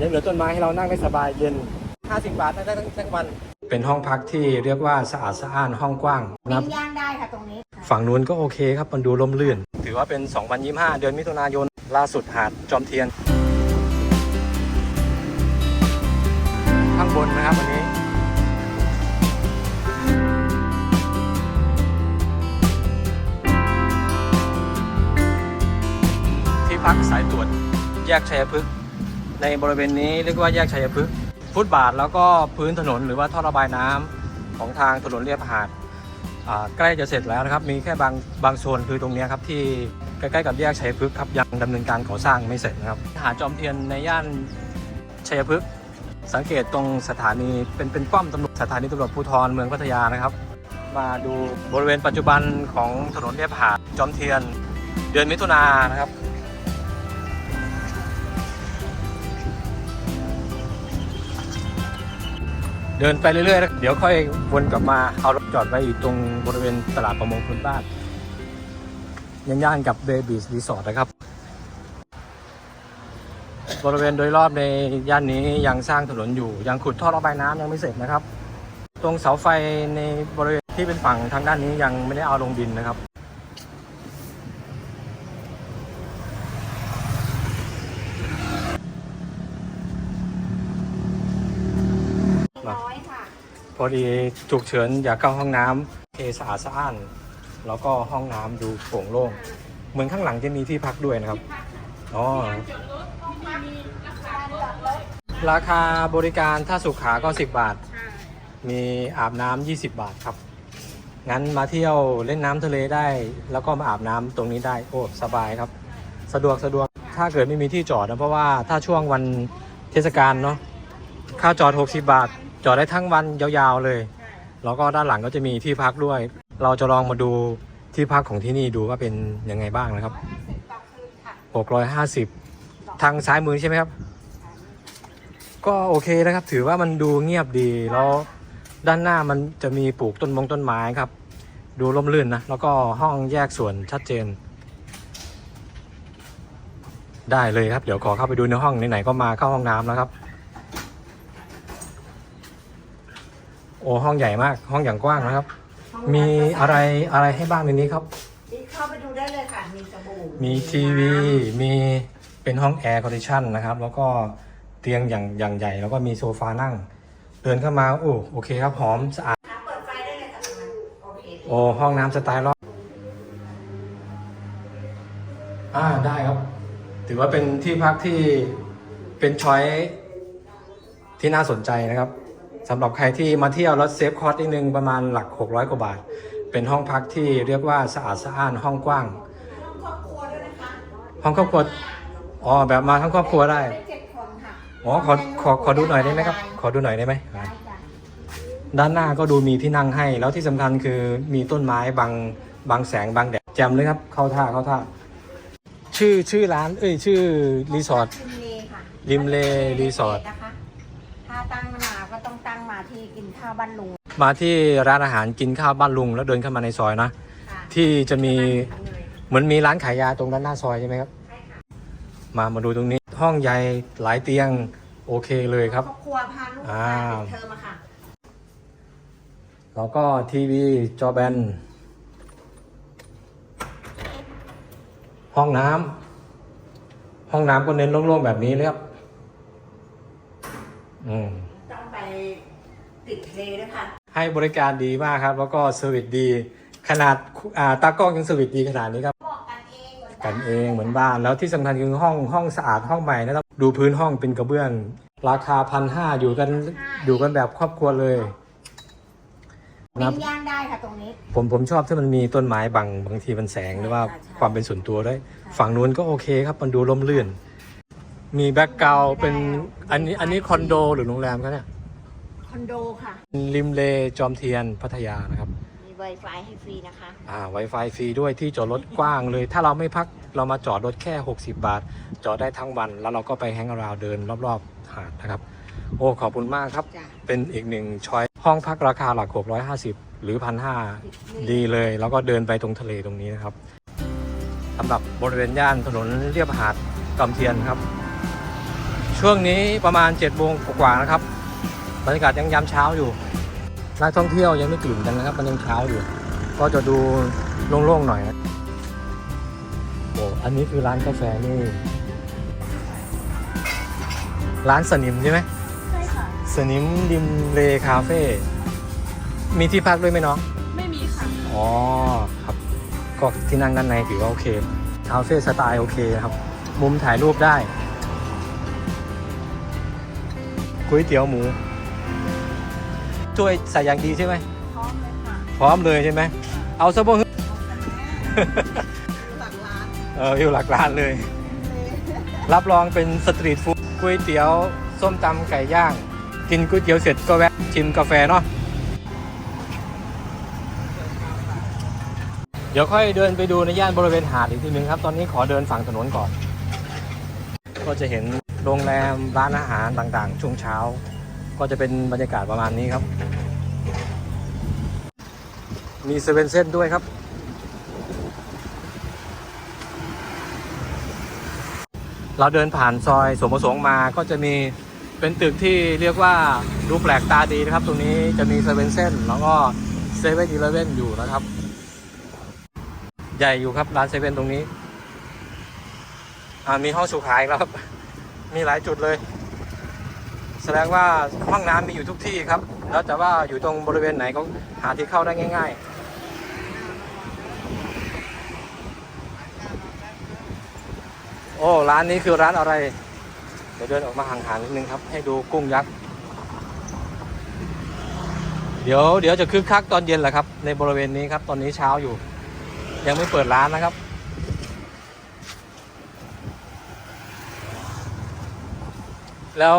ยังเหลือต้นไม้ให้เรานั่งได้สบายเย็น 50 บาทนั่งได้ทั้งทั้งวัน เป็นห้องพักที่เรียกว่าสะอาดสะอ้านห้องกว้างนะปิ้งย่างได้ค่ะตรงนี้ฝั่งนู้นก็โอเคครับ มันดูร่มรื่น ถือว่าเป็น 2025 เดือนมิถุนายน ล่าสุดหาดจอมเทียน ข้างบนนะครับวันนี้ ที่พักสายตรวจ แยกชัยพฤกษ์ ในบริเวณนี้เรียกว่าแยกชัยพฤกษ์ฟุตบาทแล้วก็พื้นถนนหรือว่าท่อระบายน้ำของทางถนนเรียบหาดใกล้จะเสร็จแล้วนะครับ มีแค่บางบางโซนคือตรงนี้ครับที่ใกล้ๆกับแยกชัยพฤกษ์ครับยังดำเนินการก่อสร้างไม่เสร็จนะครับ หาดจอมเทียนในย่านชัยพฤกษ์สังเกตตรงสถานีเป็นเป็นป้อมตำรวจสถานีตำรวจภูธรเมืองพัทยานะครับ มาดูบริเวณปัจจุบันของถนนเรียบหาดจอมเทียน เดือนมิถุนายนนะครับ เดินไปเรื่อยๆแล้วเดี๋ยวค่อยวนกลับมาเอารถจอดไว้อยู่ตรงบริเวณตลาดประมงพื้นบ้านย่านๆกับเบบีสรีสอร์ทนะครับ บริเวณโดยรอบในย่านนี้ยังสร้างถนนอยู่ ยังขุดท่อระบายน้ำยังไม่เสร็จนะครับ ตรงเสาไฟในบริเวณที่เป็นฝั่งทางด้านนี้ยังไม่ได้เอาลงดินนะครับ ร้อยค่ะ พอดีฉุกเฉินอยากเข้าห้องน้ำเทสะอาดสะอ้าน แล้วก็ห้องน้ำดูโปร่งโล่งเหมือนข้างหลังจะมีที่พักด้วยนะครับอ๋อราคาบริการถ้าสุขาก็ 10 บาท มีอาบน้ำ20 บาทครับ งั้นมาเที่ยวเล่นน้ำทะเลได้ แล้วก็มาอาบน้ำตรงนี้ได้ โอ้ สบายครับ สะดวกสะดวก ถ้าเกิดไม่มีที่จอดนะ เพราะว่าถ้าช่วงวันเทศกาลเนาะ ค่าจอด 60 บาท จอดได้ทั้งวันยาวๆเลย แล้วก็ด้านหลังก็จะมีที่พักด้วย เราจะลองมาดูที่พักของที่นี่ดูว่าเป็นยังไงบ้างนะครับ 650 ทางซ้ายมือใช่ไหมครับ ก็โอเคนะครับ ถือว่ามันดูเงียบดี แล้วด้านหน้ามันจะมีปลูกต้นมงต้นไม้ครับ ดูร่มรื่นนะ แล้วก็ห้องแยกส่วนชัดเจน ได้เลยครับ เดี๋ยวขอเข้าไปดูในห้องไหนๆก็มาเข้าห้องน้ำแล้วครับ โอ้ห้องใหญ่มากห้องอย่างกว้างนะครับมีอะไรอะไรให้บ้างในนี้ครับ เข้าไปดูได้เลยค่ะ มีสบู่มีทีวีมีเป็นห้องแอร์คอนดิชันนะครับ แล้วก็เตียงอย่างอย่างใหญ่ แล้วก็มีโซฟานั่ง เดินเข้ามาโอ้โอเคครับหอมสะอาดค่ะเปิดไฟได้เลยค่ะตรงนั้นโอเค โอ้ห้องน้ำสไตล์ล็อกอ่าได้ครับ ถือว่าเป็นที่พักที่เป็นช้อยที่น่าสนใจนะครับ สำหรับใครที่มาเที่ยวแล้วเซฟคอร์สนิดนึงประมาณหลัก 600 กว่าบาท เป็นห้องพักที่เรียกว่าสะอาดสะอ้านห้องกว้างครอบครัวด้วยนะคะห้องครอบครัวอ๋อแบบมาทั้งครอบครัวได้ได้เจ็ดคนค่ะอ๋อขอขอขอดูหน่อยได้ไหมครับ ขอดูหน่อยได้ไหมได้จ้ะด้านหน้าก็ดูมีที่นั่งให้ แล้วที่สำคัญคือมีต้นไม้บังบังแสงบังแดดแจ่มเลยครับ เข้าท่าเข้าท่า ชื่อชื่อร้าน เอ้ยชื่อรีสอร์ท ริมเลค่ะริมเลรีสอร์ท นะคะ ถ้าตั้งมาก็ต้องตั้งมาที่ กินข้าวบ้านลุงมาที่ร้านอาหารกินข้าวบ้านลุงแล้วเดินเข้ามาในซอยนะค่ะที่จะมีเลยเหมือนมีร้านขายยาตรงด้านหน้าซอยใช่ไหมครับใช่ค่ะมามาดูตรงนี้ห้องใหญ่หลายเตียงโอเคเลยครับ ครอบครัวพาลูกอ่ามาปิดเทอมอะค่ะ แล้วก็ทีวีจอแบน ห้องน้ำห้องน้ำก็เน้นโล่งๆแบบนี้เลยครับ อืมต้องไป ติดเลด้วยค่ะ ให้บริการดีมากครับ แล้วก็เซอร์วิสดี ขนาดอ่าตากล้องยังเซอร์วิสดีขนาดนี้ครับบอกกันเองเหมือนกันเองเหมือนบ้านแล้วที่สำคัญคือห้องห้องสะอาดห้องใหม่นะครับดูพื้นห้องเป็นกระเบื้อง ราคาพันห้าอยู่กันอยู่กันแบบครอบครัวเลยปิ้งย่างได้ค่ะตรงนี้ ผมผมชอบที่มันมีต้นไม้บังบางทีมันแสงหรือว่าใช่ใช่ความเป็นส่วนตัวด้วย ฝั่งนู้นก็โอเคครับมันดูร่มรื่น มีแบ็กกราวเป็นอันนี้อันนี้คอนโดหรือโรงแรมครับเนี่ยค อนโดค่ะ ริมเลจอมเทียนพัทยานะครับ มี Wi-Fi ให้ฟรีนะคะ อ่า Wi-Fi ฟรีด้วยที่จอดรถกว้างเลย ถ้าเราไม่พักเรามาจอดรถแค่ 60 บาท จอดได้ทั้งวัน แล้วเราก็ไปแฮงเอาท์ราวด์เดินรอบๆหาดนะครับ โอ้ขอบคุณมากครับ จ้ะ เป็นอีกหนึ่งช้อยห้องพักราคาหลัก 650 หรือ1,500ดีเลย แล้วก็เดินไปตรงทะเลตรงนี้นะครับสำหรับบริเวณย่านถนนเรียบหาดจอมเทียนครับชช่วงนี้ประมาณ7จ็ดโมงกว่าๆนะครับ บรรยากาศยังยามเช้าอยู่นักท่องเที่ยวยังไม่ตื่นกันนะครับมันยังเช้าอยู่ ก็จะดูโล่งๆหน่อยนะโอ้อันนี้คือร้านกาแฟนี่ ร้านสนิมใช่ไหมใช่ค่ะ สนิมริมเลคาเฟ่มีที่พักด้วยไหมน้อง ไม่มีค่ะ อ๋อครับก็ที่นั่งด้านในถือว่าโอเคคาเฟ่สไตล์โอเคครับ มุมถ่ายรูปได้ก๋วยเตี๋ยวหมู ช่วยใส่อย่างดีใช่ไหมพร้อมเลยค่ะพร้อมเลยใช่ไหมเอาซะบ้างหลักร้านเอออยู่หลักร้านเลย รับรองเป็นสตรีทฟู้ดก๋วยเตี๋ยวส้มตำไก่ย่าง กินก๋วยเตี๋ยวเสร็จก็แวะชิมกาแฟเนาะเดี๋ยวค่อยเดินไปดูในย่านบริเวณหาดอีกทีหนึ่งครับ ตอนนี้ขอเดินฝั่งถนนก่อน ก็จะเห็นโรงแรมร้านอาหารต่างๆ ช่วงเช้า ก็จะเป็นบรรยากาศประมาณนี้ครับ มีเซเว่นเส้นด้วยครับ เราเดินผ่านซอยสมประสงค์มาก็จะมีเป็นตึกที่เรียกว่าดูแปลกตาดีนะครับ ตรงนี้จะมีเซเว่นเส้นแล้วก็เซเว่นอีเลเว่นอยู่นะครับ ใหญ่อยู่ครับร้านเซเว่นตรงนี้มีห้องสุขายแล้วครับ มีหลายจุดเลย แสดงว่าห้องน้ำมีอยู่ทุกที่ครับ แล้วแต่ว่าอยู่ตรงบริเวณไหนก็หาที่เข้าได้ง่าย ๆ โอ้ร้านนี้คือร้านอะไร เดี๋ยวเดินออกมาห่างๆนิดนึงครับ ให้ดูกุ้งยักษ์ เดี๋ยวเดี๋ยวจะคึกคักตอนเย็นแหละครับ ในบริเวณนี้ครับ ตอนนี้เช้าอยู่ ยังไม่เปิดร้านนะครับ แล้ว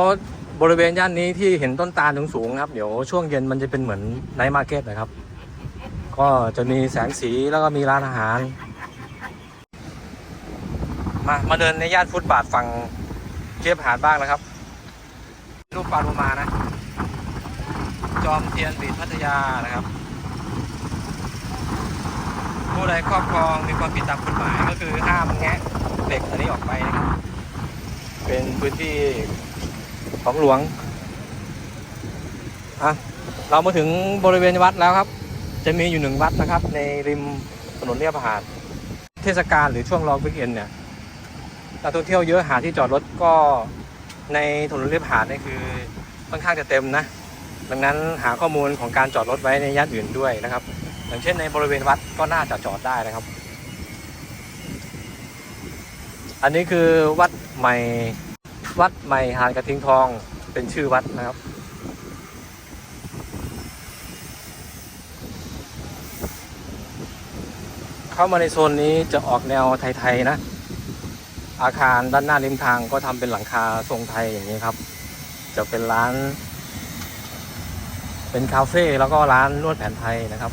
บริเวณย่านนี้ที่เห็นต้นตาลสูงๆครับ เดี๋ยวช่วงเย็นมันจะเป็นเหมือนไนท์มาร์เก็ตนะครับ ก็จะมีแสงสีแล้วก็มีร้านอาหาร มามาเดินในย่านฟุตบาทฝั่งเทียบหาดบ้างนะครับ รูปปลาโลมานะ จอมเทียนบีดพัทยานะครับ ผู้ใดครอบครองมีความผิดตามกฎหมายก็คือห้ามแงะเหล็กอันนี้ออกไปนะครับ เป็นพื้นที่ ของหลวงอะเรามาถึงบริเวณวัดแล้วครับ จะมีอยู่หนึ่งวัดนะครับ ในริมถนนเรียบหาด เทศกาลหรือช่วงรองวิกเอนเนี่ยนักท่องเที่ยวเยอะหาที่จอดรถก็ในถนนเรียบหาดนี่คือค่อนข้างจะเต็มนะ ดังนั้นหาข้อมูลของการจอดรถไว้ในย่านอื่นด้วยนะครับ อย่างเช่นในบริเวณวัดก็น่าจะจอดได้นะครับ อันนี้คือวัดใหม่ วัดใหม่หาดกระทิงทองเป็นชื่อวัดนะครับเข้ามาในโซนนี้จะออกแนวไทยๆนะ อาคารด้านหน้าริมทางก็ทำเป็นหลังคาทรงไทยอย่างนี้ครับ จะเป็นร้าน เป็นคาเฟ่แล้วก็ร้านนวดแผนไทยนะครับ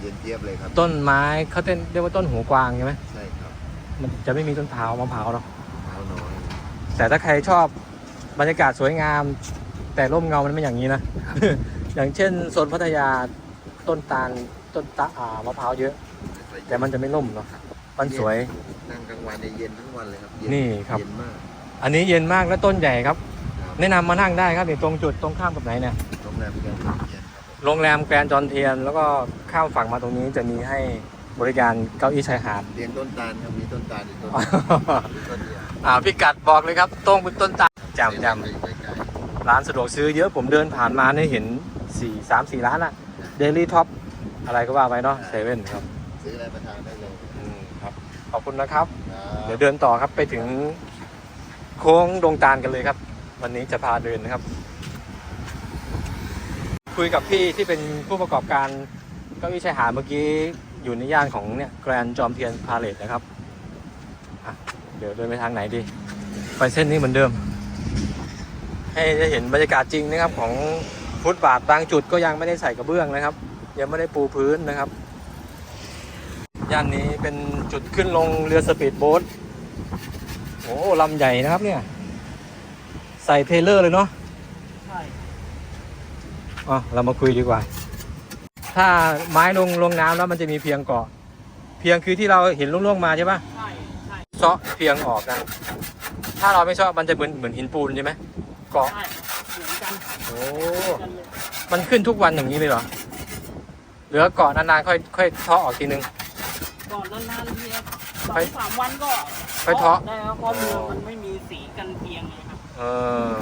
เย็นเจี๊ยบเลย ครับ ต้นไม้เขาเต้นเรียกว่าต้นหัวกวางใช่ไหมใช่ครับมันจะไม่มีต้นเท้ามะพร้าวหรอกเท้าน้อยแต่ถ้าใครชอบบรรยากาศสวยงาม แต่ร่มเงามันไม่อย่างนี้นะ อย่างเช่นโซนพัทยาต้นตาลต้นตาอ่ามะพร้าวเยอะ แต่มันจะไม่ร่มเนาะมันสวย นั่งกลางวันในยเย็นทั้งวันเลยครับเย็นี่ครับ เย็นมากอันนี้เย็นมากและต้นใหญ่ครับ ครับแนะนำมานั่งได้ครับนี่ตรงจุดตรงข้ามกับไหนเนี่ย โรงแรมเป็นการเย็นครับผมโรงแรมแกรนด์จอนเทียนแล้วก็ ข้ามฝั่งมาตรงนี้จะมีให้บริการเก้าอี้ชายหาด เลี้ยงต้นตาลครับมีต้นตาลอีกต้นมีต้นเดียวอ่าพิกัดบอกเลยครับตรงเป็นต้นตาลจำจใกล้ำร้านสะดวกซื้อเยอะผมเดินผ่านมาเนี่ยเห็นสี่สามสี่ร้านอะเดลี่ท็อปอะไรก็ว่าไปเนาะเซเว่นครับๆซื้ออะไรมาทานได้เลยอืมครับ ขอบคุณนะครับครับ เดี๋ยวเดินต่อครับไปถึงโค้งดงตาลกันเลยครับ วันนี้จะพาเดินนะครับ คุยกับพี่ที่เป็นผู้ประกอบการ เก้าอี้ชายหาดเมื่อกี้อยู่ในย่านของเนี่ยแกรนจอมเทียนพาเลตนะครับอะเดี๋ยวเดินไปทางไหนดี ไปเส้นนี้เหมือนเดิม ให้ได้เห็นบรรยากาศจริงนะครับของฟุตบาทบางจุดก็ยังไม่ได้ใส่กระเบื้องนะครับ ยังไม่ได้ปูพื้นนะครับ ย่านนี้เป็นจุดขึ้นลงเรือสปีดโบ๊ทโอ้ลำใหญ่นะครับเนี่ย ใส่เทรลเลอร์เลยเนาะใช่ออ๋อเรามาคุยดีกว่า ถ้าไม้ลงลงน้ำแล้วมันจะมีเพียงเกาะ เพียงคือที่เราเห็นล่วงๆมาใช่ปะใช่ใช่เซาะเพียงออกกันถ้าเราไม่เซาะมันจะเหมือนเหมือนหินปูนใช่ไหมเกาะใช่เหมือนกันโอ้กันเลยมันขึ้นทุกวันอย่างนี้เลยเหรอเหลือเกาะนานๆค่อยค่อยเทาะออกทีนึง ก่อนนานๆทีสอไปงสามวันก็ไปเทาะ ได้แล้วเพราะเรือมันไม่มีสีกันเพียงไงครับเออ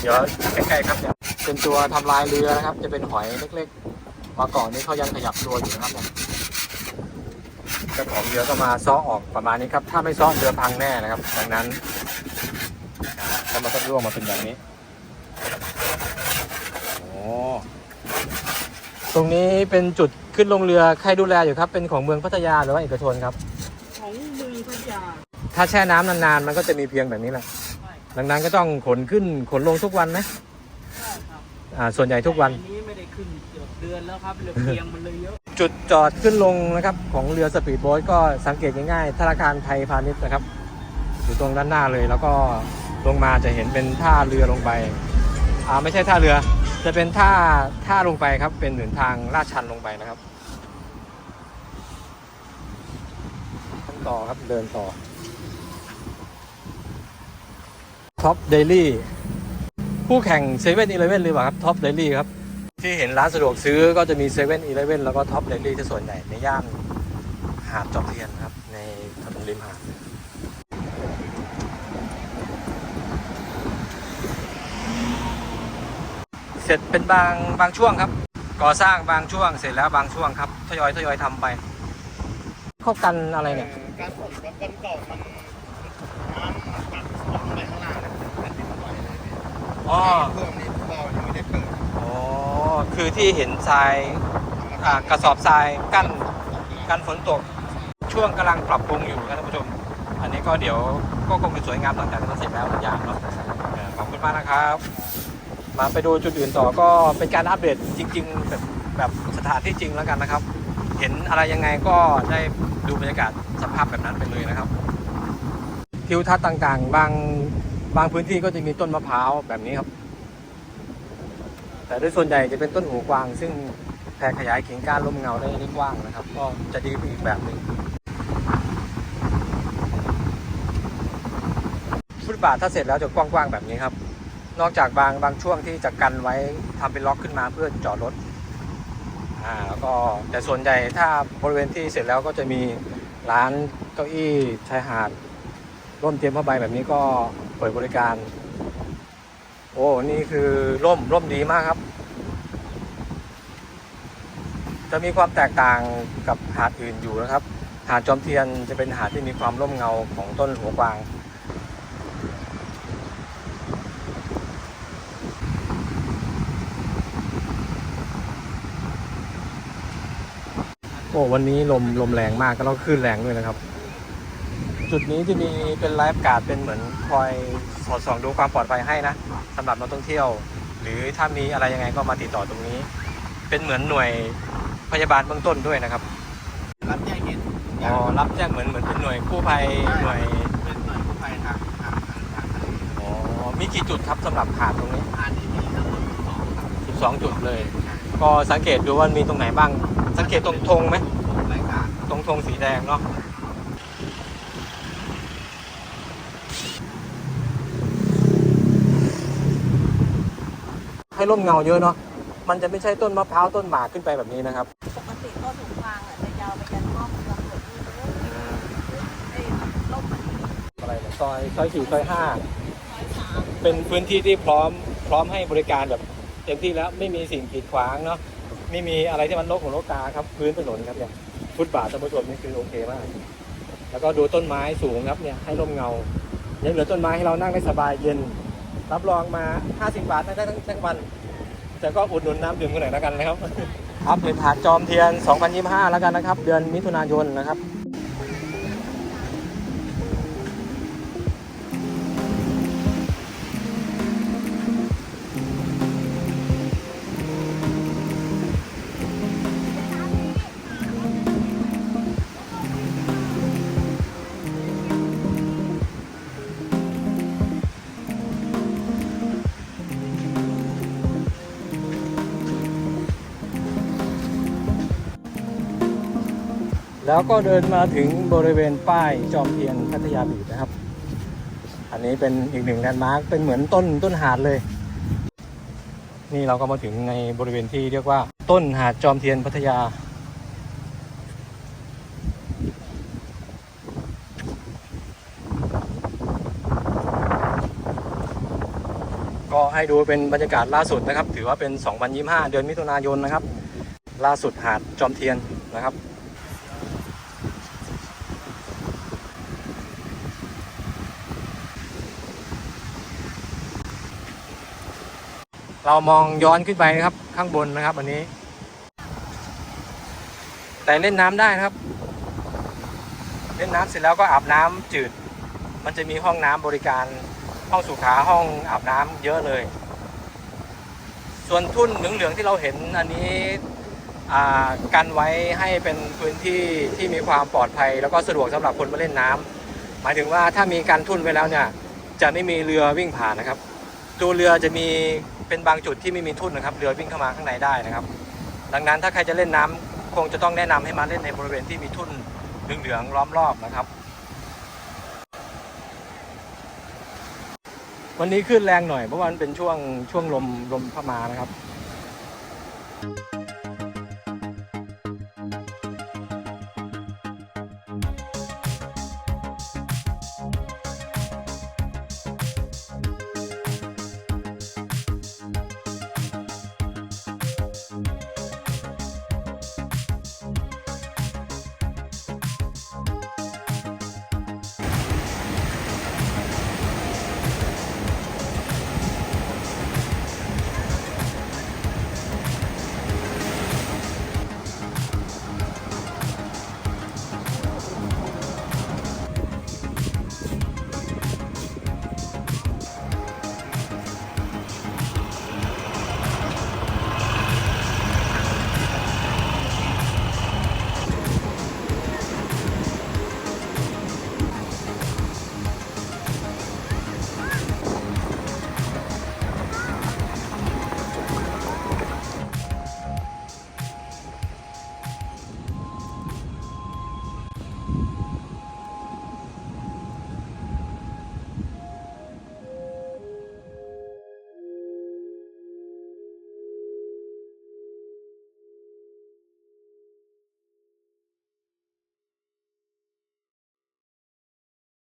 เดี๋ยวใกล้ๆครับเนี่ยเป็นตัวทำลายเรือนะครับ จะเป็นหอยเล็กๆ มาก่อนนี้เขายังขยับตัวอยู่นะครับเนี่ยเจ้าของเรือก็มาซ้อออกประมาณนี้ครับ ถ้าไม่ซ้อเรือพังแน่นะครับ ดังนั้นอ่าแล้วมันก็ร่วงมาเป็นแบบนี้โอ้ตรงนี้เป็นจุดขึ้นลงเรือใครดูแลอยู่ครับ เป็นของเมืองพัทยาหรือว่าเอกชนครับ ของเมืองพัทยา ถ้าแช่น้ำนานๆมันก็จะมีเพียงแบบนี้แหละใช่ดังนั้นก็ต้องขนขึ้นขนลงทุกวันไหมใช่ครับ อ่า ส่วนใหญ่ทุกวันแต่อันนี้ไม่ได้ ขึ้นเกือบเดือนแล้วครับเรือเพียงมันเลยเยอะ จุดจอดขึ้นลงนะครับของเรือสปีดโบ๊ทก็สังเกตง่ายๆธนาคารไทยพาณิชย์นะครับ อยู่ตรงด้านหน้าเลยแล้วก็ลงมาจะเห็นเป็นท่าเรือลงไป อ่าไม่ใช่ท่าเรือ จะเป็นท่าท่าลงไปครับ เป็นเหมือนทางลาดชันลงไปนะครับต่อครับเดินต่อท็อปเดลี่คู่แข่งเซเว่นอีเลเว่นหรือเปล่าครับท็อปเดลี่ครับ ที่เห็นร้านสะดวกซื้อก็จะมีเซเว่นอีเลฟเว่นแล้วก็ท็อปเดลี่ที่ส่วนใหญ่ในย่านหาดจอมเทียนครับ ในถนนริมหาดเสร็จเป็นบางบางช่วงครับก่อสร้างบางช่วงเสร็จแล้วบางช่วงครับทยอยทยอยทำไปเข้ากันอะไรเนี่ย การฝนกับกันเก่ามันน้ำตัดลงไปข้างล่างเนี่ยมันดินไหวเลยพี่อ๋อเพิ่มนี่เรายังไม่ได้เปิด อ๋อ คือที่เห็นทรายกระสอบทรายกั้นกันฝนตกช่วงกำลังปรับปรุงอยู่ครับท่านผู้ชม อันนี้ก็เดี๋ยวก็คงจะสวยงามหลังจากที่มันเสร็จแล้วทุกอย่างเนาะขอบคุณมากนะครับ มาไปดูจุดอื่นต่อก็เป็นการอัปเดตจริง ๆ แบบแบบสถานที่จริงแล้วกันนะครับ เห็นอะไรยังไงก็ได้ดูบรรยากาศสภาพแบบนั้นไปเลยนะครับทิวทัศน์ต่างๆ บางบางพื้นที่ก็จะมีต้นมะพร้าวแบบนี้ครับ แต่โดยส่วนใหญ่จะเป็นต้นหูกวาง ซึ่งแผ่ขยายกิ่งก้านลมเงาได้ได้กว้างนะครับ ก็จะดีไปอีกแบบหนึ่งฟุตบาทถ้าเสร็จแล้วจะกว้างๆแบบนี้ครับ นอกจากบางบางช่วงที่จะกันไว้ทำเป็นล็อกขึ้นมาเพื่อจอดรถอ่าแล้วก็แต่ส่วนใหญ่ถ้าบริเวณที่เสร็จแล้วก็จะมีร้านเก้าอี้ชายหาดร่มเตียมผ้าใบแบบนี้ก็เปิดบริการ โอ้นี่คือร่มร่มดีมากครับ จะมีความแตกต่างกับหาดอื่นอยู่นะครับ หาดจอมเทียนจะเป็นหาดที่มีความร่มเงาของต้นหัวกวางโอ้วันนี้ลมลมแรงมากแล้วก็คลื่นแรงด้วยนะครับ จุดนี้จะมีเป็นไลฟ์การ์ดเป็นเหมือนคอยสอดส่องดูความปลอดภัยให้นะสำหรับนักท่องเที่ยว หรือถ้ามีอะไรยังไงก็มาติดต่อตรงนี้ เป็นเหมือนหน่วยพยาบาลเบื้องต้นด้วยนะครับรับแจ้งเหตุอ๋อรับแจ้งเหมือนเหมือนเป็นหน่วยกู้ภัยหน่วยเป็นหน่วยกู้ภัยทางทางทางทางทะเลอ๋อมีกี่จุดครับสำหรับหาดตรงนี้อันนี้มีทั้งหมดสองครับ12จุดเลย ก็สังเกตดูว่ามีตรงไหนบ้าง สังเกตตรงธงไหมรายการตรงธงสีแดงเนาะ ให้ร่มเงาเยอะเนาะมันจะไม่ใช่ต้นมะพร้าวต้นหมากขึ้นไปแบบนี้นะครับปกติต้นหูกวางอะจะยาวไปยันห้องตำรวจที่ไอ้ล่มมันอะไรเนี่ยซอยซอยสี่ซอยห้าเป็นพื้นที่ที่พร้อมพร้อมให้บริการแบบเต็มที่แล้วไม่มีสิ่งกีดขวางเนาะไม่มีอะไรที่มันโลกของโลกกาครับพื้นถนนครับเนี่ยฟุตบาทท่านผู้ชมนี่คือโอเคมาก แล้วก็ดูต้นไม้สูงครับเนี่ยให้ร่มเงายังเหลือต้นไม้ให้เรานั่งได้สบายเย็น รับรองมา 50 บาทได้ทั้งทั้งวัน แต่ก็อุดหนุนน้ำดื่มกันหน่อยแล้วกันนะครับ อัปเดตหาดจอมเทียน 2025 แล้วกันนะครับ เดือนมิถุนายนนะครับ แล้วก็เดินมาถึงบริเวณป้ายจอมเทียนพัทยาบีนะครับ อันนี้เป็นอีกหนึ่งแลนด์มาร์คเป็นเหมือนต้นต้นหาดเลย นี่เราก็มาถึงในบริเวณที่เรียกว่าต้นหาดจอมเทียนพัทยา ก็ให้ดูเป็นบรรยากาศล่าสุดนะครับ ถือว่าเป็น 2025 เดือนมิถุนายนนะครับ ล่าสุดหาดจอมเทียนนะครับ เรามองย้อนขึ้นไปนะครับ ข้างบนนะครับ อันนี้ แต่เล่นน้ำได้นะครับ เล่นน้ำเสร็จแล้วก็อาบน้ำจืด มันจะมีห้องน้ำบริการห้องสุขาห้องอาบน้ำเยอะเลย ส่วนทุ่นเหลืองๆที่เราเห็นอันนี้อ่ากันไว้ให้เป็นพื้นที่ที่มีความปลอดภัย แล้วก็สะดวกสำหรับคนมาเล่นน้ำหมายถึงว่าถ้ามีการทุ่นไว้แล้วเนี่ยจะไม่มีเรือวิ่งผ่านนะครับ ตัวเรือจะมี เป็นบางจุดที่ไม่มีทุ่นนะครับเรือวิ่งเข้ามาข้างในได้นะครับ ดังนั้นถ้าใครจะเล่นน้ำคงจะต้องแนะนำให้มาเล่นในบริเวณที่มีทุ่นเหลืองๆล้อมรอบนะครับ วันนี้ขึ้นแรงหน่อยเพราะว่ามันเป็นช่วงช่วงลมลมเข้ามานะครับ